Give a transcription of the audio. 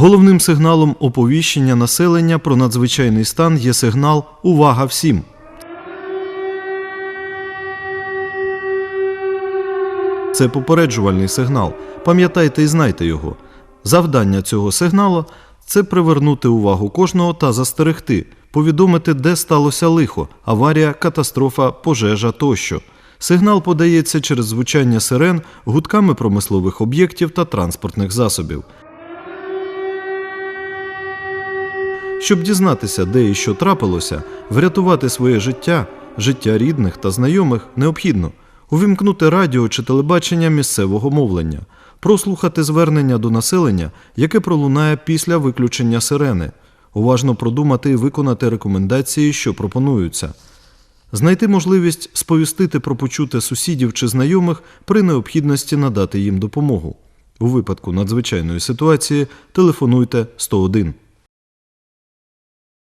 Головним сигналом оповіщення населення про надзвичайний стан є сигнал Увага всім. Це попереджувальний сигнал. Пам'ятайте і знайте його. Завдання цього сигналу це привернути увагу кожного та застерегти, повідомити, де сталося лихо, аварія, катастрофа, пожежа тощо. Сигнал подається через звучання сирен гудками промислових об'єктів та транспортних засобів. Щоб дізнатися, де і що трапилося, врятувати своє життя, життя рідних та знайомих необхідно увімкнути радіо чи телебачення місцевого мовлення, прослухати звернення до населення, яке пролунає після виключення сирени, уважно продумати і виконати рекомендації, що пропонуються, знайти можливість сповістити про почуте сусідів чи знайомих при необхідності надати їм допомогу. У випадку надзвичайної ситуації телефонуйте 101.